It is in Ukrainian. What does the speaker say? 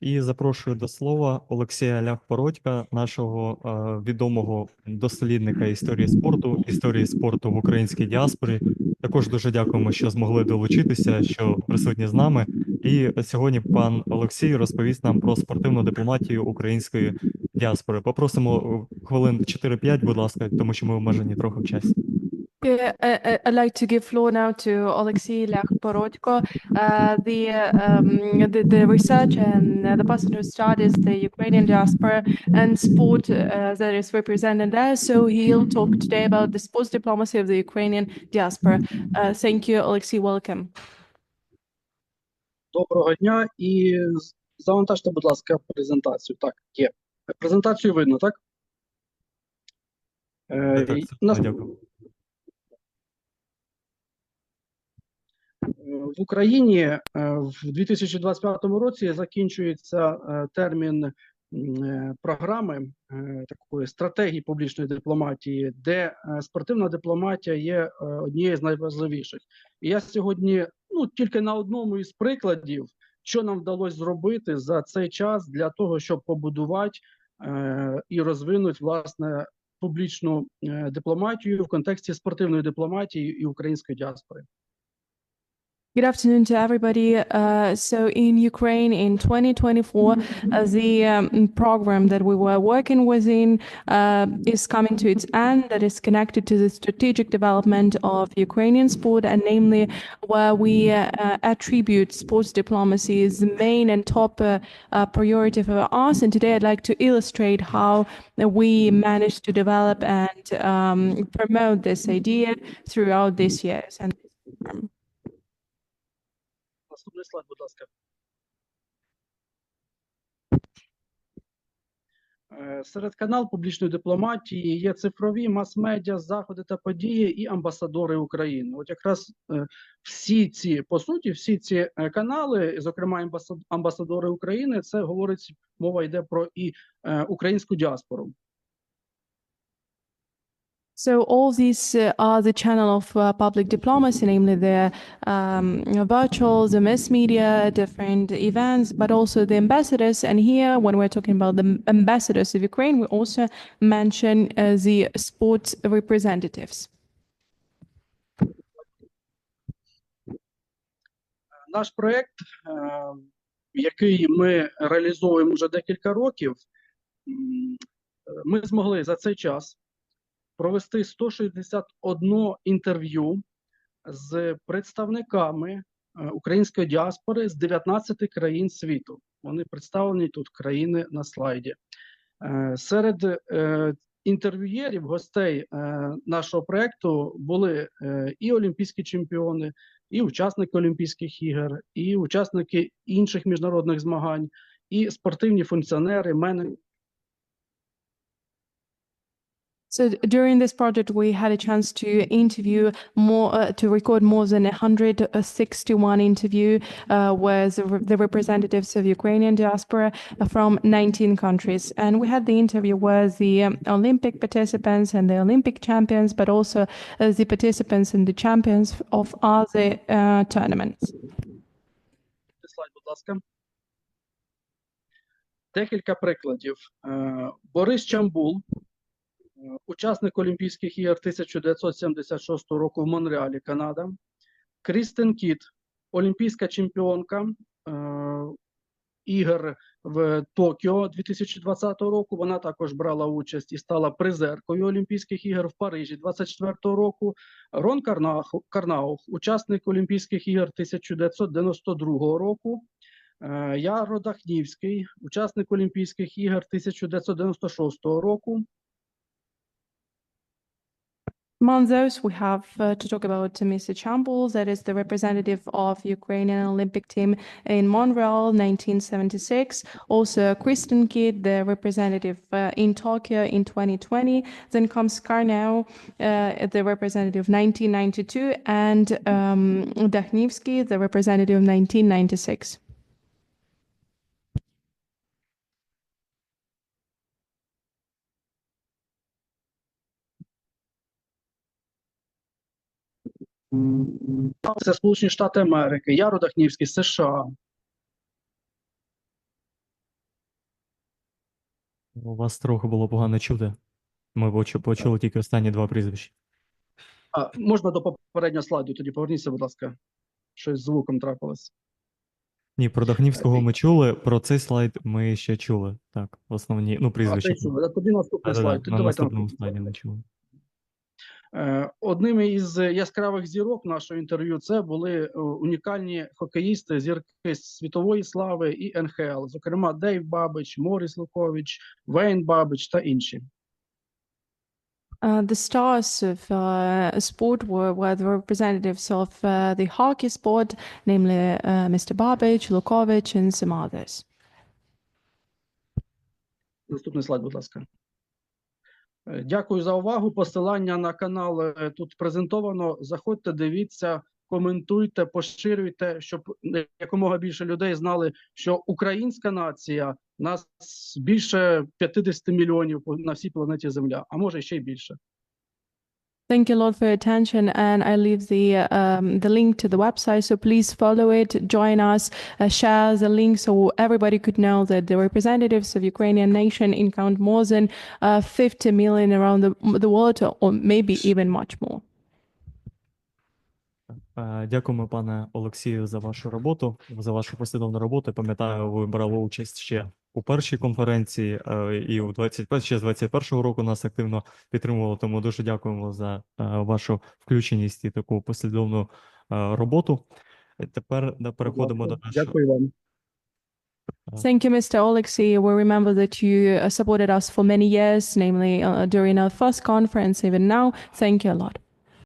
І запрошую до слова Олексія Ляхпородька, нашого е, відомого дослідника історії спорту, історії спорту в українській діаспорі. Також дуже дякуємо, що змогли долучитися, що присутні з нами. І сьогодні пан Олексій розповість нам про спортивну дипломатію української діаспори. Попросимо е, хвилин 4-5, будь ласка, тому що ми обмежені трохи в часі. Yeah, I, I- I'd like to give floor now to Alexei Lyakporodko, uh, the, um, the the research and uh, the person who studies the Ukrainian diaspora and sport uh, that is represented there. So he'll talk today about the sports diplomacy of the Ukrainian diaspora. Uh, thank you, Alexei. Welcome. Доброго дня і з- завантажте, будь ласка, презентацію. Так, є. Презентацію видно, так? Е, Так, і так, нас- дякую. В Україні е, в 2025 році закінчується е, термін е, програми такої стратегії публічної дипломатії, де спортивна дипломатія є однією з найважливіших. І я сьогодні, ну тільки на одному із прикладів, що нам вдалося зробити за цей час для того, щоб побудувати і розвинути власне публічну дипломатію в контексті спортивної дипломатії і української діаспори. Good afternoon to everybody. Uh, so in Ukraine in 2024, uh, the um, program that we were working within uh, is coming to its end. That is connected to the strategic development of Ukrainian sport, and namely where we uh, attribute sports diplomacy as the main and top uh, uh, priority for us. And today, I'd like to illustrate how we managed to develop and um, promote this idea throughout these years. And um, Наступний слайд, будь ласка. Е, Серед канал публічної дипломатії є цифрові мас-медіа, заходи та події і амбасадори України. От якраз е, всі ці, по суті, всі ці е, канали, зокрема амбасадори України, це говорить, мова йде про і українську діаспору. So all these uh, are the channel of uh, public diplomacy, namely the um, virtual, the mass media, different events, but also the ambassadors. And here, when we're talking about the ambassadors of Ukraine, we also mention uh, the sports representatives. Наш проект, е, який ми реалізовуємо вже декілька років, м, е, ми змогли за цей час провести 161 інтерв'ю з представниками е, української діаспори з 19 країн світу. Вони представлені тут країни на слайді. Е, Серед е, інтерв'юєрів, гостей нашого проекту були і олімпійські чемпіони, і учасники Олімпійських ігор, і учасники інших міжнародних змагань, і спортивні функціонери, менеджери. So during this project, we had a chance to interview more, uh, to record more than 161 interview uh, with the re- the representatives of Ukrainian diaspora from 19 countries. And we had the interview with the um, Olympic participants and the Olympic champions, but also uh, the participants and the champions of other uh, tournaments. Слайд, будь ласка. Декілька прикладів. Е, Борис Чамбул, е, учасник Олімпійських ігор 1976 року в Монреалі, Канада. Крістен Кіт, олімпійська чемпіонка е, ігор в Токіо 2020 року. Вона також брала участь і стала призеркою Олімпійських ігор в Парижі 24 року. Рон Карнаух, учасник Олімпійських ігор 1992 року. Е, Яро Дахнівський, учасник Олімпійських ігор 1996 року. Among those, we have uh, to talk about Mr. Chambul, that is the representative of Ukrainian Olympic team in Montreal, 1976. Also, Kristen Kidd, the representative uh, in Tokyo in 2020. Then comes Karnau, uh, the representative 1992, and um, Dakhnivsky, the representative 1996. Це Сполучені Штати Америки, Яро Дахнівський, США. У вас трохи було погано чути. Ми почу- почули тільки останні два прізвища. А, можна до попереднього слайду, тоді поверніться, будь ласка. Щось з звуком трапилось. Ні, про Дахнівського ми чули, про цей слайд ми ще чули. Так, основні, ну, А, прізвища. це чули. Тоді наступний Да-да-да, слайд. Тоді На давайте наступному слайді не чули. Е, Одним із яскравих зірок нашого інтерв'ю це були е, унікальні хокеїсти, зірки світової слави і НХЛ, зокрема Дейв Бабич, Моріс Лукович, Вейн Бабич та інші. Uh, the stars of uh, sport were, were the representatives of uh, the hockey sport, namely uh, Mr. Babic, Lukovic, and some others. Наступний слайд, будь ласка. Е, Дякую за увагу. Посилання на канал е, тут презентовано. Заходьте, дивіться, коментуйте, поширюйте, щоб якомога більше людей знали, що українська нація нас більше 50 мільйонів на всій планеті Земля, а може ще й більше. Thank you a lot for your attention, and I leave the um, the link to the website. So please follow it, join us, uh, share the link so everybody could know that the representatives of Ukrainian nation in count more than uh, 50 million around the, the world, or maybe even much more. Е, Дякуємо, пане Олексію, за вашу роботу, за вашу послідовну роботу. Пам'ятаю, ви брали участь ще у першій конференції, е, і у 21 ще з 21-го року нас активно підтримували. Тому дуже дякуємо за е, вашу включеність і таку послідовну е, роботу. Тепер переходимо до нашого. Дякую вам. Thank you, Mr. Oleksiy. We remember that you uh, supported us for many years, namely uh, during our first conference, even now. Thank you a lot.